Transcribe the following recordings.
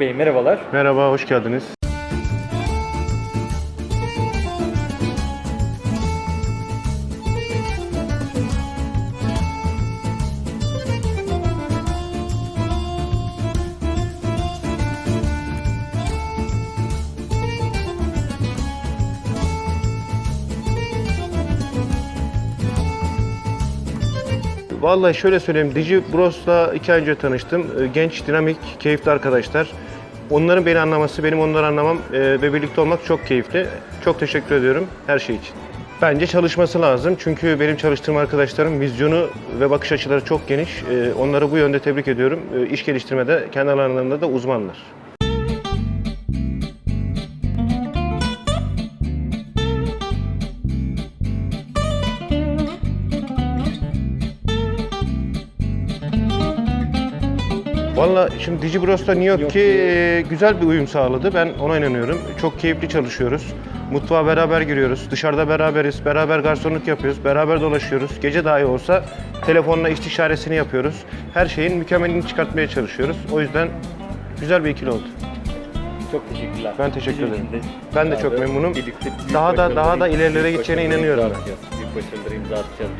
Bey merhabalar. Merhaba, hoş geldiniz. Vallahi şöyle söyleyeyim, Digi Bros'la iki ay önce tanıştım. Ee, Genç, dinamik, keyifli arkadaşlar. Onların beni anlaması, benim onları anlamam e, ve birlikte olmak çok keyifli. Çok teşekkür ediyorum her şey için. Bence çalışması lazım çünkü benim çalıştığım arkadaşlarım vizyonu ve bakış açıları çok geniş. Ee, Onları bu yönde tebrik ediyorum. Ee, İş geliştirmede kendi alanlarında da uzmanlar. Valla şimdi DigiBros'ta New York ki e, güzel bir uyum sağladı. Ben ona inanıyorum. Çok keyifli çalışıyoruz. Mutfağa beraber giriyoruz. Dışarıda beraberiz. Beraber garsonluk yapıyoruz. Beraber dolaşıyoruz. Gece dahi olsa telefonla istişaresini yapıyoruz. Her şeyin mükemmelini çıkartmaya çalışıyoruz. O yüzden güzel bir ikili oldu. Çok teşekkürler. Ben teşekkür ederim. Ben de çok memnunum. Daha da- daha da ilerilere gideceğine inanıyorum ben.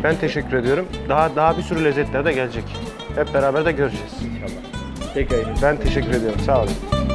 Ben teşekkür ediyorum. Daha daha bir sürü lezzetler de gelecek. Hep beraber de göreceğiz. inşallah. Tekrar Ben teşekkür ediyorum. Sağ olun.